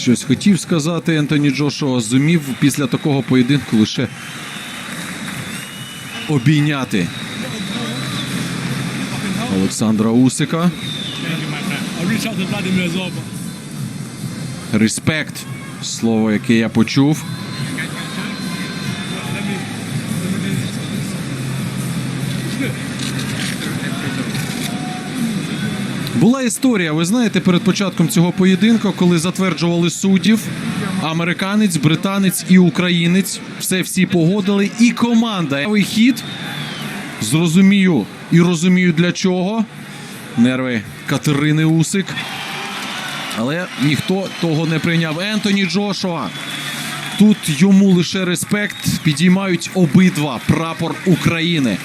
Щось хотів сказати Ентоні Джошуа, зумів після такого поєдинку лише обійняти Олександра Усика. Респект. Слово, яке я почув. Була історія, ви знаєте, перед початком цього поєдинку, коли затверджували суддів, американець, британець і українець. Все всі погодили. І команда Новий хід. Зрозумію і розумію для чого. Нерви Катерини Усик. Але ніхто того не прийняв. Ентоні Джошуа. Тут йому лише респект. Підіймають обидва прапор України.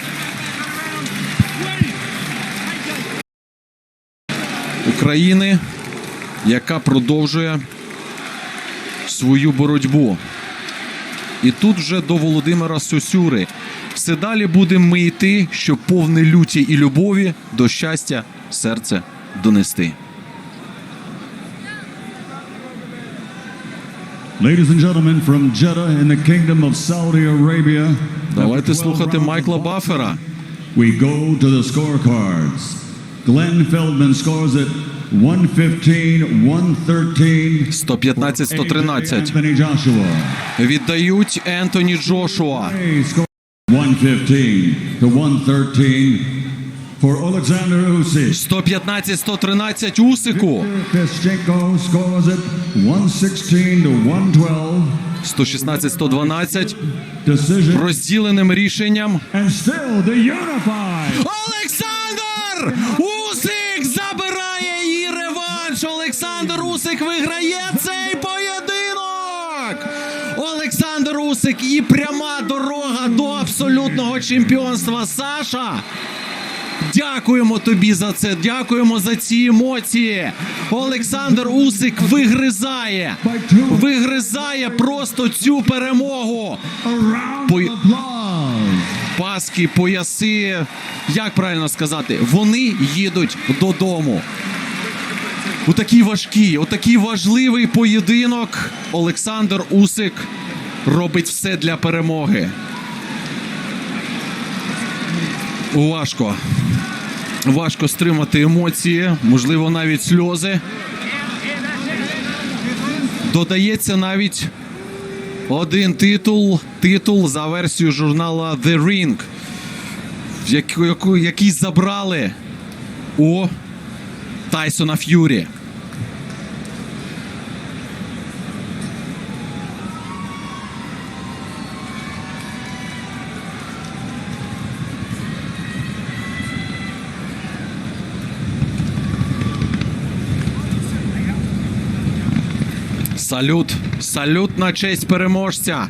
України, яка продовжує свою боротьбу. І тут вже до Володимира Сосюри. Все далі будемо ми йти, щоб повне люті і любові до щастя серце донести. Ladies and gentlemen, from Jeddah in the Kingdom of Saudi Arabia. Давайте слухати Майкла Баффера. We go to the scorecards. Glenn Feldman scores it 115-113. 115-113. Anthony Joshua. Віддають Ентоні Джошуа. He scores 115 to 113 for Alexander Usyk. 115-113 Усику. Pischenko scores it 116 to 112. 116-112 Decision. розділеним рішенням. Олександр Усик забирає виграє цей поєдинок. Олександр Усик і пряма дорога до абсолютного чемпіонства. Саша. Дякуємо тобі за це. Дякуємо за ці емоції. Олександр Усик вигризає. Вигризає просто цю перемогу. Applause. Паски, пояси. Як правильно сказати? Вони їдуть додому. У такий важкий, у такий важливий поєдинок Олександр Усик робить все для перемоги. Важко. Важко стримати емоції, можливо, навіть сльози. Додається навіть один титул, титул за версією журнала The Ring, який забрали у Тайсона Ф'юрі. Салют, салют на честь переможця.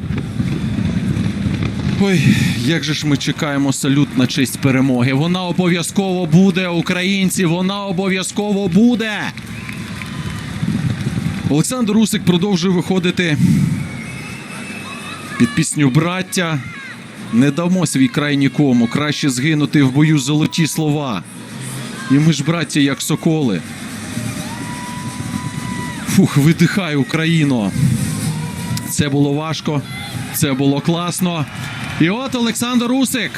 Ой, як же ж ми чекаємо салют на честь перемоги. Вона обов'язково буде, українці, вона обов'язково буде. Олександр Усик продовжує виходити під пісню Браття. Не дамо свій край нікому. Краще згинути в бою золоті слова. І ми ж, браття, як соколи. Фух, видихай, Україно. Це було важко, це було класно. І от Олександр Усик.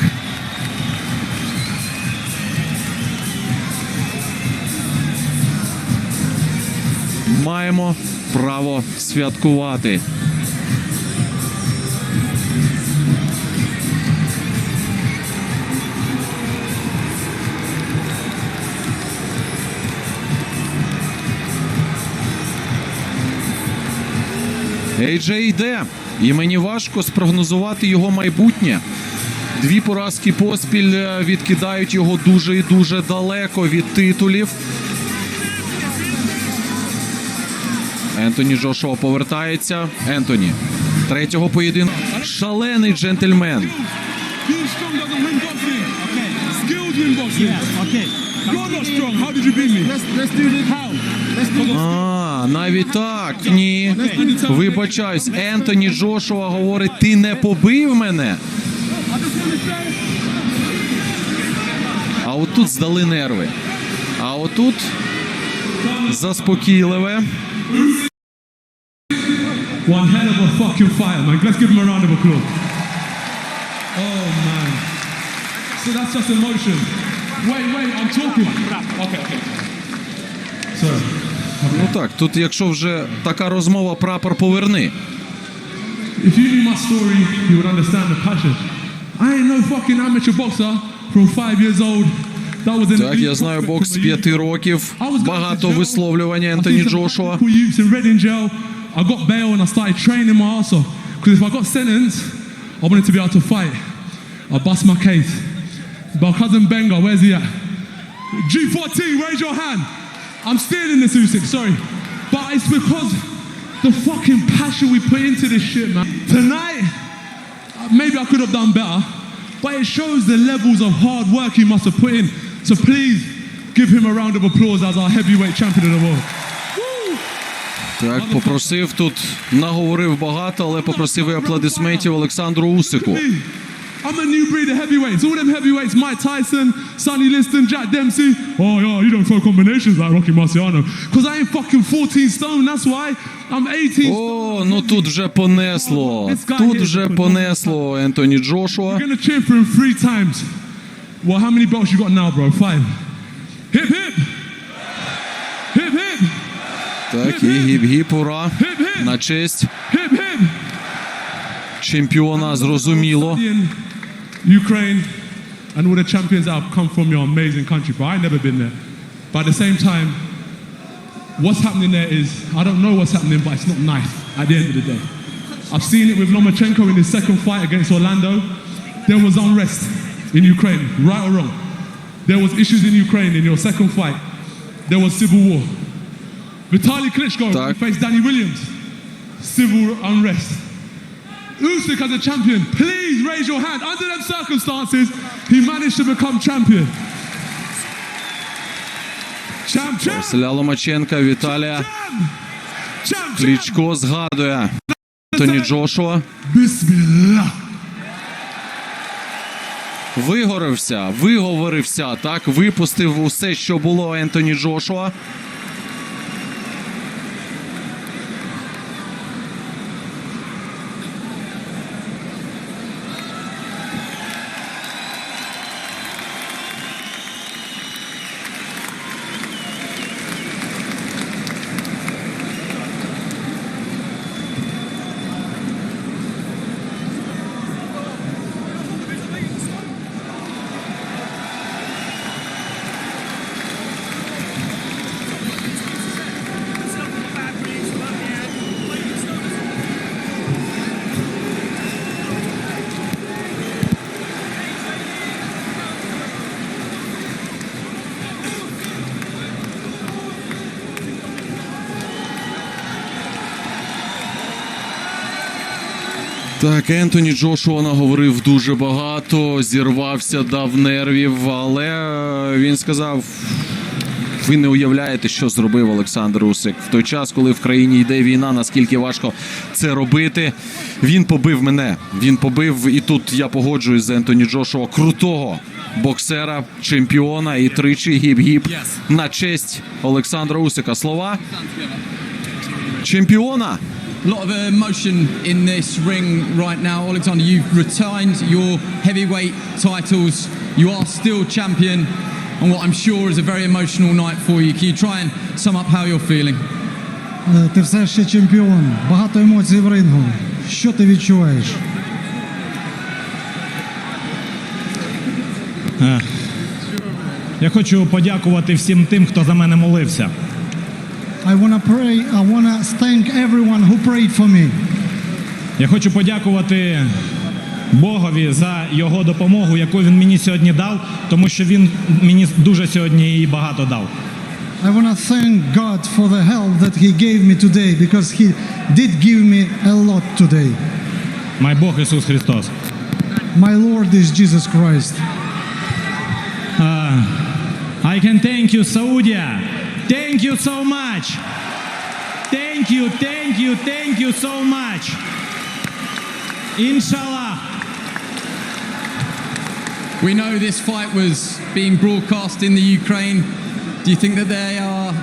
Маємо право святкувати. Ейджей йде, і мені важко спрогнозувати його майбутнє. Дві поразки поспіль е, відкидають його дуже і дуже далеко від титулів. Ентоні Джошуа повертається. Ентоні. Третього поєдинку. Шалений джентльмен. Being strong doesn't win boxing. Okay. Skills win boxing. Yeah, okay. You're not strong. How did you beat me? Let's let's do this. How? Let's do this. А, навіть так. Ні. Вибачаюсь. Ентоні Джошуа говорить: ти не побив мене. А отут здали нерви. А отут заспокійливе. One hell of a fucking fight, man. Let's give him a round of applause. Oh, man. So that's just emotion. Wait, wait, I'm talking. Okay, okay. Sorry. Ну так, тут, якщо вже така розмова, прапор поверни. If you knew my story, you would understand the passion. I ain't no fucking amateur boxer from five years old. Так, я знаю бокс з п'яти років. Багато висловлювання Ентоні Джошуа. I got bail and I started training my ass off. Because if I got sentenced, I wanted to be able to fight. I bust my case. My cousin Benga, where's he at? G14, raise your hand. I'm stealing this Usyk, sorry. But it's because the fucking passion we put into this shit, man. Tonight, uh, maybe I could have done better, but it shows the levels of hard work he must have put in. So please give him a round of applause as our heavyweight champion of the world. Так, попросив тут, наговорив багато, але попросив і аплодисментів Олександру Усику. I'm a new breed of heavyweights. All them heavyweights, Mike Tyson, Sonny Liston, Jack Dempsey. Oh, yeah, you don't throw combinations like Rocky Marciano. Because I ain't fucking 14 stone, that's why. I'm 18 О, ну тут вже понесло. Тут вже понесло Ентоні Джошуа. You're gonna cheer for him three times. Well, how many belts you got now, bro? Five. Hip hip. Hip hip. Так, і гіп-гіп, ура. На честь чемпіона, зрозуміло. In Ukraine and all the champions that have come from your amazing country, but I've never been there. But at the same time, what's happening there is I don't know what's happening, but it's not nice at the end of the day. I've seen it with Lomachenko in his second fight against Orlando. There was unrest in Ukraine, right or wrong. There was issues in Ukraine in your second fight. There was civil war. Vitaly Klitschko Tak. faced Danny Williams. Civil unrest. Usyk as a champion, please raise your hand. Under them circumstances, he managed to become champion. Champ, champ, Василя Ломаченка, Віталія. Клічко згадує Ентоні Джошуа. Bismillah. Вигорився, виговорився, так, випустив усе, що було Ентоні Джошуа. Так, Ентоні Джошуа наговорив дуже багато, зірвався, дав нервів, але він сказав. Ви не уявляєте, що зробив Олександр Усик в той час, коли в країні йде війна, наскільки важко це робити. Він побив мене. Він побив, і тут я погоджуюсь з Ентоні Джошуа, крутого боксера, чемпіона і тричі гіп-гіп на честь Олександра Усика. Слова чемпіона. A lot of emotion in this ring right now. Alexander, you've retained your heavyweight titles. You are still champion on what I'm sure is a very emotional night for you. Can you try and sum up how you're feeling? Е, Ти все ще чемпіон. Багато емоцій в рингу. Що ти відчуваєш? Я хочу подякувати всім тим, хто за мене молився. I wanna pray, I wanna thank everyone who prayed for me. Я хочу подякувати Богові за його допомогу, яку він мені сьогодні дав, тому що він мені дуже сьогодні її багато дав. I wanna thank God for the help that He gave me today because He did give me a lot today. Май Бог Ісус Христос. My Lord is Jesus Christ. Uh, I can thank you, Saudi. Thank you so much. Thank you, thank you, thank you so much. Inshallah. We know this fight was being broadcast in the Ukraine. Do you think that they are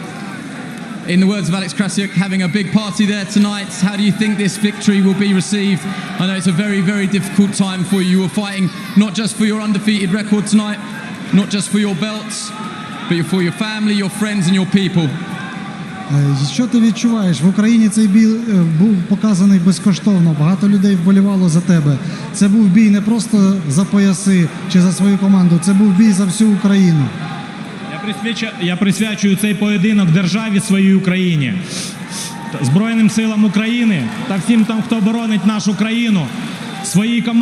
in the words of Alex Krasiuk, having a big party there tonight. How do you think this victory will be received? I know it's a very, very difficult time for you. You were fighting not just for your undefeated record tonight, not just for your belts, but for your family, your friends, and your people. Е, Що ти відчуваєш? В Україні цей бій е, був показаний безкоштовно. Багато людей вболівало за тебе. Це був бій не просто за пояси чи за свою команду, це був бій за всю Україну. Я присвячую, я присвячую цей поєдинок державі своїй Україні, Збройним силам України та всім там, хто боронить нашу країну, своїй команді.